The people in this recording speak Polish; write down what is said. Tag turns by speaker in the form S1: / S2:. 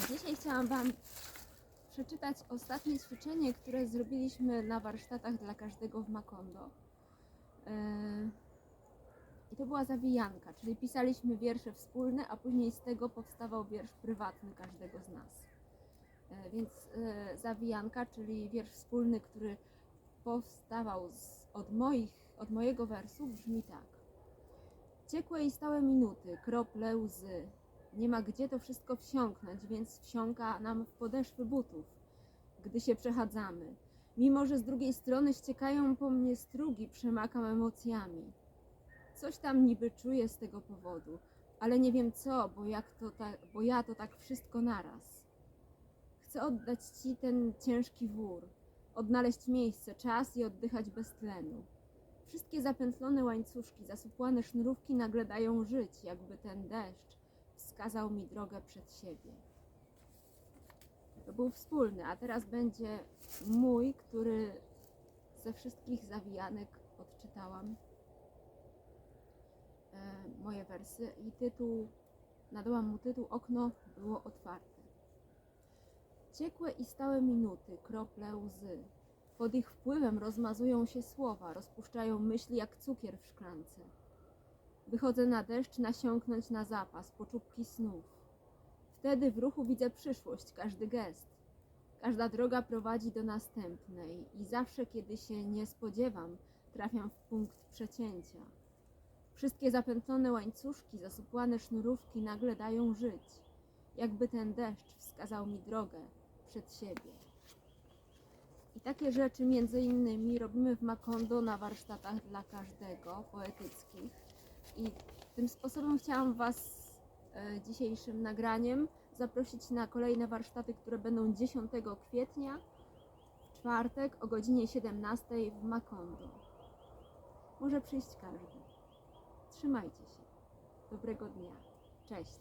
S1: Dzisiaj chciałam Wam przeczytać ostatnie ćwiczenie, które zrobiliśmy na warsztatach dla każdego w Makondo. Yy, I to była zawijanka, czyli pisaliśmy wiersze wspólne, a później z tego powstawał wiersz prywatny każdego z nas. Yy, Więc zawijanka, czyli wiersz wspólny, który powstawał z, od, moich, od mojego wersu, brzmi tak. Ciekłe i stałe minuty, krople łzy, nie ma gdzie to wszystko wsiąknąć, więc wsiąka nam w podeszwy butów, gdy się przechadzamy. Mimo, że z drugiej strony ściekają po mnie strugi, przemakam emocjami. Coś tam niby czuję z tego powodu, ale nie wiem co, bo, jak to ta, bo ja to tak wszystko naraz. Chcę oddać Ci ten ciężki wór, odnaleźć miejsce, czas i oddychać bez tlenu. Wszystkie zapętlone łańcuszki, zasupłane sznurówki nagle dają żyć, jakby ten deszcz wskazał mi drogę przed siebie. To był wspólny, a teraz będzie mój, który ze wszystkich zawijanek odczytałam e, moje wersy i tytuł, nadałam mu tytuł Okno było otwarte. Ciekłe i stałe minuty, krople łzy. Pod ich wpływem rozmazują się słowa, rozpuszczają myśli jak cukier w szklance. Wychodzę na deszcz nasiąknąć na zapas, poczupki snów. Wtedy w ruchu widzę przyszłość, każdy gest. Każda droga prowadzi do następnej i zawsze, kiedy się nie spodziewam, trafiam w punkt przecięcia. Wszystkie zapętlone łańcuszki, zasupłane sznurówki nagle dają żyć, jakby ten deszcz wskazał mi drogę przed siebie. I takie rzeczy między innymi robimy w Makondo na warsztatach dla każdego poetyckich. I tym sposobem chciałam Was e, dzisiejszym nagraniem zaprosić na kolejne warsztaty, które będą 10 kwietnia w czwartek o godzinie 17 w Makondo. Może przyjść każdy. Trzymajcie się. Dobrego dnia. Cześć.